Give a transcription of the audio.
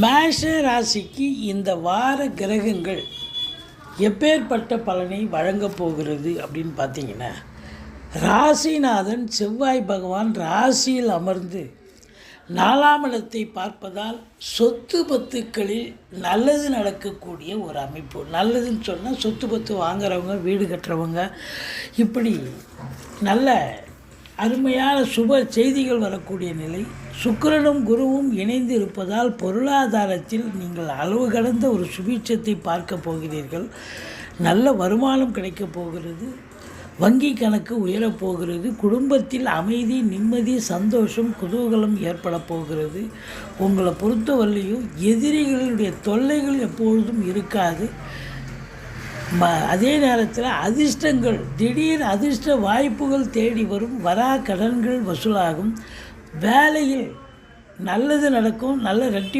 மேஷ ராசிக்கு இந்த வார கிரகங்கள் எப்பேற்பட்ட பலனை வழங்கப் போகிறது அப்படின்னு பார்த்தீங்கன்னா ராசிநாதன் செவ்வாய் பகவான் ராசியில் அமர்ந்து நாலாம் இடத்தை பார்ப்பதால் சொத்து பத்துக்களில் நல்லது நடக்கக்கூடிய ஒரு அமைப்பு. நல்லதுன்னு சொன்னால் சொத்து பத்து வாங்குறவங்க வீடு கட்டுறவங்க இப்படி நல்ல அருமையான சுப செய்திகள் வரக்கூடிய நிலை. சுக்கரனும் குருவும் இணைந்து இருப்பதால் பொருளாதாரத்தில் நீங்கள் அளவு கடந்த ஒரு சுபீட்சத்தை பார்க்க போகிறீர்கள். நல்ல வருமானம் கிடைக்கப் போகிறது. வங்கி கணக்கு உயரப் போகிறது. குடும்பத்தில் அமைதி நிம்மதி சந்தோஷம் குதூகலம் ஏற்பட போகிறது. உங்களை பொறுத்தவரையிலையும் எதிரிகளுடைய தொல்லைகள் எப்பொழுதும் இருக்காது. அதே நேரத்தில் அதிர்ஷ்டங்கள் திடீர் அதிர்ஷ்ட வாய்ப்புகள் தேடி வரும் வரா கடன்கள் வசூலாகும் வேலையில் நல்லது நடக்கும் நல்ல ரெட்டி